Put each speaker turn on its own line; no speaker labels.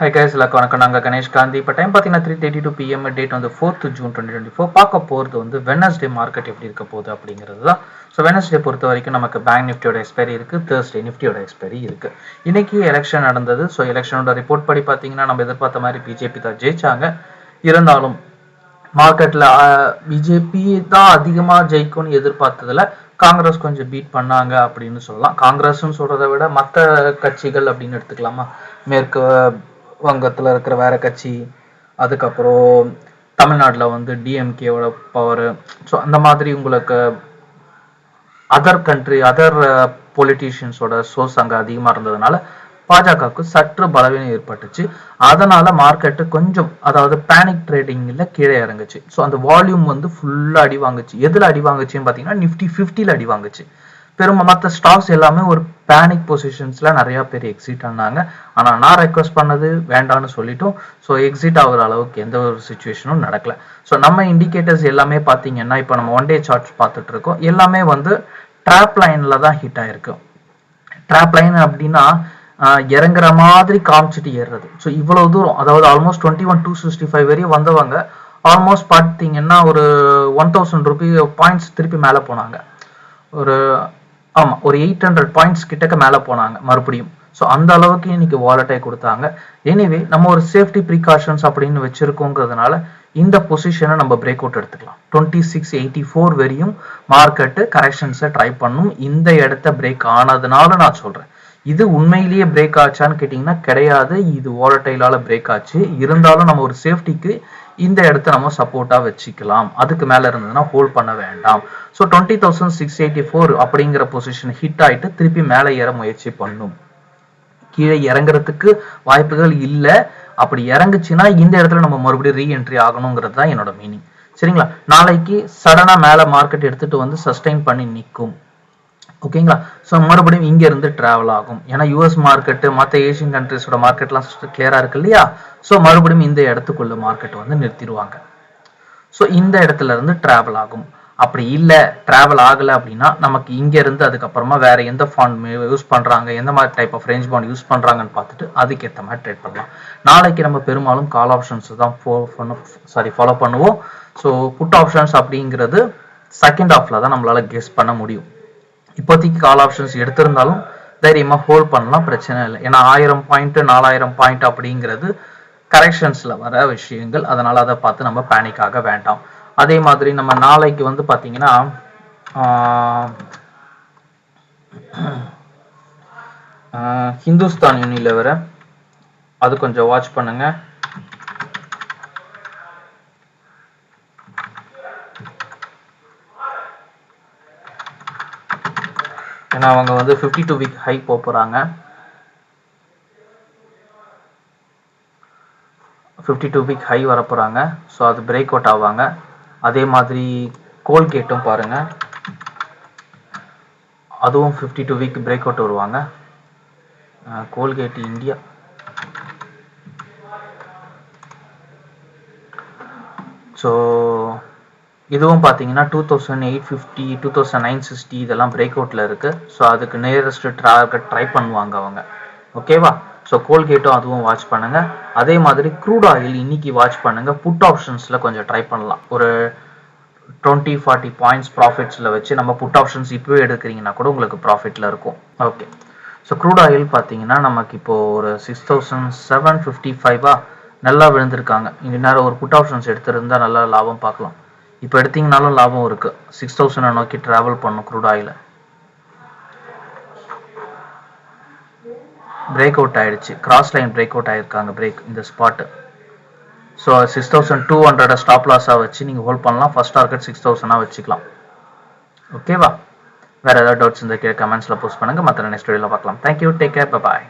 Hi guys எல்லாருக்கும் வணக்கம். நாங்கள் கணேஷ் காந்தி. இப்போ டைம் பார்த்தீங்கன்னா three thirty two PM date வந்து fourth June twenty twenty four பார்க்க போகிறது வந்து வெனஸ்டே மார்க்கெட் எப்படி இருக்க போகுது அப்படிங்கிறது தான் ஸோ வெனஸ்டே பொறுத்த வரைக்கும் நமக்கு பேங்க் நிஃப்டியோட எக்ஸ்பைரி இருக்குது தேர்ஸ்டே நிஃப்டியோட எக்ஸ்பைரி இருக்குது இன்னைக்கு எலெக்ஷன் நடந்தது. ஸோ எலெக்ஷனோட ரிப்போர்ட் படி பார்த்தீங்கன்னா நம்ம எதிர்பார்த்த மாதிரி பிஜேபி தான் ஜெயிச்சாங்க. இருந்தாலும் மார்க்கெட்டில் பிஜேபி தான் அதிகமாக ஜெயிக்கும்னு எதிர்பார்த்ததுல காங்கிரஸ் கொஞ்சம் பீட் பண்ணாங்க அப்படின்னு சொல்லலாம். காங்கிரஸ்னு சொல்றதை விட மற்ற கட்சிகள் அப்படின்னு எடுத்துக்கலாமா? மேற்கு வங்கத்தில் இருக்கிற வேற கட்சி அதுக்கப்புறம் தமிழ்நாட்டில் வந்து டிஎம்கேவோட பவர் ஸோ அந்த மாதிரி உங்களுக்கு அதர் கண்ட்ரி அதர் பொலிட்டீஷியன்ஸோட சோர்ஸ் அங்கே அதிகமாக இருந்ததுனால பாஜகவுக்கு சற்று பலவீனம் ஏற்பட்டுச்சு. அதனால மார்க்கெட்டு கொஞ்சம் அதாவது பேனிக் ட்ரேடிங்ல கீழே இறங்குச்சு. ஸோ அந்த வால்யூம் வந்து ஃபுல்லாக அடி வாங்குச்சு. எதில் அடி வாங்குச்சுன்னு பார்த்தீங்கன்னா நிஃப்டி ஃபிஃப்டியில் அடி வாங்குச்சு. பெரும் மற்ற ஸ்டாக்ஸ் எல்லாமே ஒரு பேனிக் பொசிஷன்ஸில் நிறையா பேர் எக்ஸிட் ஆனாங்க. ஆனால் நான் ரெக்வஸ்ட் பண்ணது வேண்டாம்னு சொல்லிட்டோம். ஸோ எக்ஸிட் ஆகுற அளவுக்கு எந்த ஒரு சுச்சுவேஷனும் நடக்கல. ஸோ நம்ம இண்டிகேட்டர்ஸ் எல்லாமே பார்த்தீங்கன்னா இப்போ நம்ம ஒன் டே சார்ட்ஸ் பார்த்துட்டு இருக்கோம். எல்லாமே வந்து ட்ராப் லைனில் தான் ஹிட் ஆயிருக்கு. ட்ராப் லைன் அப்படின்னா இறங்குற மாதிரி காமிச்சிட்டு ஏறுறது. ஸோ இவ்வளோ தூரம். அதாவது almost twenty one two sixty five வரையும் வந்தவங்க ஆல்மோஸ்ட் பார்த்தீங்கன்னா ஒரு ஒன் தௌசண்ட் ருபி பாயிண்ட்ஸ் திருப்பி மேலே போனாங்க. ஒரு ஆமாம் ஒரு எயிட் ஹண்ட்ரட் பாயிண்ட்ஸ் கிட்டக்க மேலே போனாங்க மறுபடியும். ஸோ அந்த அளவுக்கு இன்னைக்கு வாலட்டை கொடுத்தாங்க. எனிவே நம்ம ஒரு சேஃப்டி ப்ரிகாஷன்ஸ் அப்படின்னு வச்சிருக்கோங்கிறதுனால இந்த பொசிஷனை நம்ம பிரேக் அவுட் எடுத்துக்கலாம். டுவெண்ட்டி சிக்ஸ் எயிட்டி ஃபோர் வரையும் மார்க்கெட்டு கரெக்ஷன்ஸை ட்ரை பண்ணும். இந்த இடத்த பிரேக் ஆனதுனால நான் சொல்கிறேன் இது உண்மையிலேயே பிரேக் ஆச்சான்னு கேட்டிங்கன்னா கிடையாது. இது வாலட்டைலால பிரேக் ஆச்சு. இருந்தாலும் நம்ம ஒரு சேஃப்டிக்கு இந்த இடத்த நம்ம சப்போர்ட்டாக வச்சுக்கலாம். அதுக்கு மேலே இருந்ததுன்னா ஹோல்ட் பண்ண வேண்டாம். So twenty thousand six eighty four அப்படிங்கிற பொசிஷன் ஹிட் ஆகிட்டு திருப்பி மேலே ஏற முயற்சி பண்ணும். கீழே இறங்குறதுக்கு வாய்ப்புகள் இல்லை. அப்படி இறங்குச்சுன்னா இந்த இடத்துல நம்ம மறுபடியும் ரீஎன்ட்ரி ஆகணுங்கிறது தான் என்னோட மீனிங் சரிங்களா? நாளைக்கு சடனாக மேலே மார்க்கெட் எடுத்துட்டு வந்து சஸ்டைன் பண்ணி நிற்கும் ஓகேங்களா? ஸோ மறுபடியும் இங்கேருந்து ட்ராவல் டிராவல் ஆகும். ஏன்னா யூஎஸ் மார்க்கெட்டு மற்ற ஏஷியன் கண்ட்ரிஸோட மார்க்கெட்லாம் கிளியராக இருக்கு இல்லையா? ஸோ மறுபடியும் இந்த இடத்துக்குள்ள மார்க்கெட் வந்து நிறுத்திடுவாங்க. ஸோ இந்த இடத்துல இருந்து டிராவல் ஆகும். அப்படி இல்லை ட்ராவல் ஆகலை அப்படின்னா நமக்கு இங்கேருந்து அதுக்கப்புறமா வேறு எந்த ஃபாண்ட் யூஸ் பண்ணுறாங்க எந்த மாதிரி type of range bond use பண்ணுறாங்கன்னு பார்த்துட்டு அதுக்கேற்ற மாதிரி ட்ரேட் பண்ணலாம். நாளைக்கு நம்ம பெரும்பாலும் கால் ஆப்ஷன்ஸ் தான் ஃபோ சாரி ஃபாலோ பண்ணுவோம். ஸோ புட் ஆப்ஷன்ஸ் அப்படிங்கிறது செகண்ட் ஆஃப்ல தான் நம்மளால் கெஸ் பண்ண முடியும். இப்போதைக்கு கால் ஆப்ஷன்ஸ் எடுத்திருந்தாலும் தைரியமாக ஹோல்ட் பண்ணலாம் பிரச்சனை இல்லை. ஏன்னா ஆயிரம் பாயிண்ட்டு நாலாயிரம் பாயிண்ட் அப்படிங்கிறது கரெக்ஷன்ஸில் வர விஷயங்கள். அதனால் அதை பார்த்து நம்ம பேனிக் ஆக வேண்டாம். அதே மாதிரி நம்ம நாளைக்கு வந்து பார்த்தீங்கன்னா ஹிந்துஸ்தான் யூனிலெவரை அது கொஞ்சம் வாட்ச் பண்ணுங்க. ஏன்னா அவங்க வந்து ஃபிஃப்டி டூ வீக் ஹை போகிறாங்க ஃபிஃப்டி டூ வீக் ஹை வரப்போகிறாங்க ஸோ அது பிரேக் அவுட் ஆவாங்க. அதே மாதிரி கோல்கேட்டும் பாருங்கள் அதுவும் fifty two week break out வருவாங்க கோல்கேட் இந்தியா. ஸோ இதுவும் பார்த்தீங்கன்னா two thousand eight fifty two thousand nine sixty இதெல்லாம் பிரேக் அவுட்டில் இருக்குது ஸோ அதுக்கு நியரஸ்ட் டார்கெட் ட்ரை பண்ணுவாங்க அவங்க. ஓகேவா ஸோ கோல்கேட்டும் அதுவும் வாட்ச் பண்ணுங்க. அதே மாதிரி க்ரூட் ஆயில் இன்னைக்கு வாட்ச் பண்ணுங்க. புட் ஆப்ஷன்ஸில் கொஞ்சம் ட்ரை பண்ணலாம். ஒரு டுவெண்ட்டி ஃபார்ட்டி பாயிண்ட்ஸ் ப்ராஃபிட்ஸில் வச்சு நம்ம புட் ஆப்ஷன்ஸ் இப்போவே எடுக்கிறீங்கன்னா கூட உங்களுக்கு ப்ராஃபிட்டில் இருக்கும். ஓகே ஸோ க்ரூட் ஆயில் பார்த்தீங்கன்னா நமக்கு இப்போது ஒரு சிக்ஸ் தௌசண்ட் செவன் ஃபிஃப்டி ஃபைவா நல்லா விழுந்திருக்காங்க. இங்கே நேரம் ஒரு புட் ஆப்ஷன்ஸ் எடுத்திருந்தால் நல்லா லாபம் பார்க்கலாம். இப்போ எடுத்தீங்கனாலும் லாபம் இருக்குது சிக்ஸ் தௌசண்டை நோக்கி ட்ராவல் பண்ணும் க்ரூட் ஆயில் பிரேக் அவுட் ஆயிடுச்சு. கிராஸ் லைன் பிரேக் அவுட் ஆயிருக்காங்க பிரேக் இந்த spot so six thousand two hundred stop லாஸாக வச்சு நீங்கள் ஹோல்ட் பண்ணலாம். ஃபர்ஸ்ட் டார்கெட் சிக்ஸ் தௌசண்டாக வச்சுக்கலாம். ஓகேவா வேறு ஏதாவது டவுட்ஸ் இந்த கீழே கமெண்ட்ஸில் போஸ்ட் பண்ணுங்கள் மற்ற நெக்ஸ்ட் வீடியோவில் பார்க்கலாம். Thank you take care bye